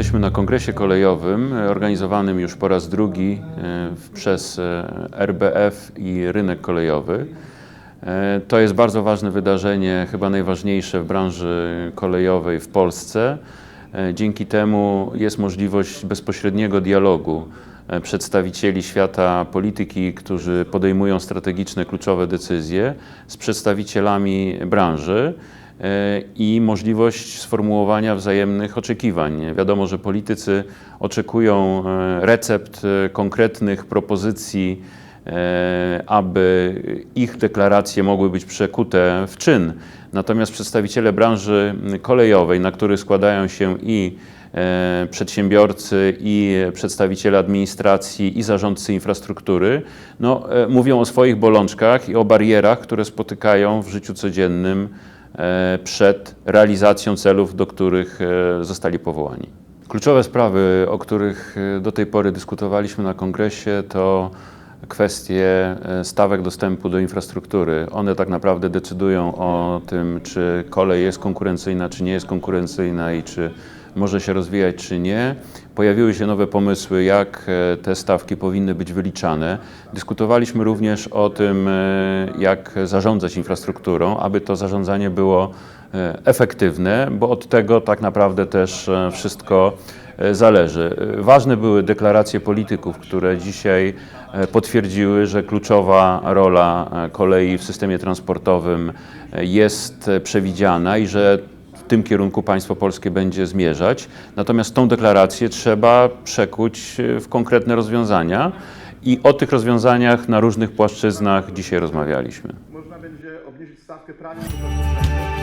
na kongresie kolejowym, e, organizowanym już po raz drugi e, przez e, RBF i rynek kolejowy. To jest bardzo ważne wydarzenie, chyba najważniejsze w branży kolejowej w Polsce. Dzięki temu jest możliwość bezpośredniego dialogu przedstawicieli świata polityki, którzy podejmują strategiczne, kluczowe decyzje, z przedstawicielami branży i możliwość sformułowania wzajemnych oczekiwań. Wiadomo, że politycy oczekują e, recept, e, konkretnych propozycji, e, aby ich deklaracje mogły być przekute w czyn. Natomiast przedstawiciele branży kolejowej, na których składają się i przedsiębiorcy, i przedstawiciele administracji, i zarządcy infrastruktury, no, mówią o swoich bolączkach i o barierach, które spotykają w życiu codziennym przed realizacją celów, do których e, zostali powołani. Kluczowe sprawy, o których e, do tej pory dyskutowaliśmy na kongresie, to kwestie e, stawek dostępu do infrastruktury. One tak naprawdę decydują o tym, czy kolej jest konkurencyjna, czy nie jest konkurencyjna i czy może się rozwijać, czy nie. Pojawiły się nowe pomysły, jak e, te stawki powinny być wyliczane. Dyskutowaliśmy również o tym, e, jak zarządzać infrastrukturą, aby to zarządzanie było e, efektywne, bo od tego tak naprawdę też wszystko zależy. Ważne były deklaracje polityków, które dzisiaj potwierdziły, że kluczowa rola kolei w systemie transportowym jest przewidziana i że tym kierunku państwo polskie będzie zmierzać. Natomiast tą deklarację trzeba przekuć e, w konkretne rozwiązania i o tych rozwiązaniach na różnych płaszczyznach dzisiaj rozmawialiśmy. Można będzie obniżyć stawkę prawa do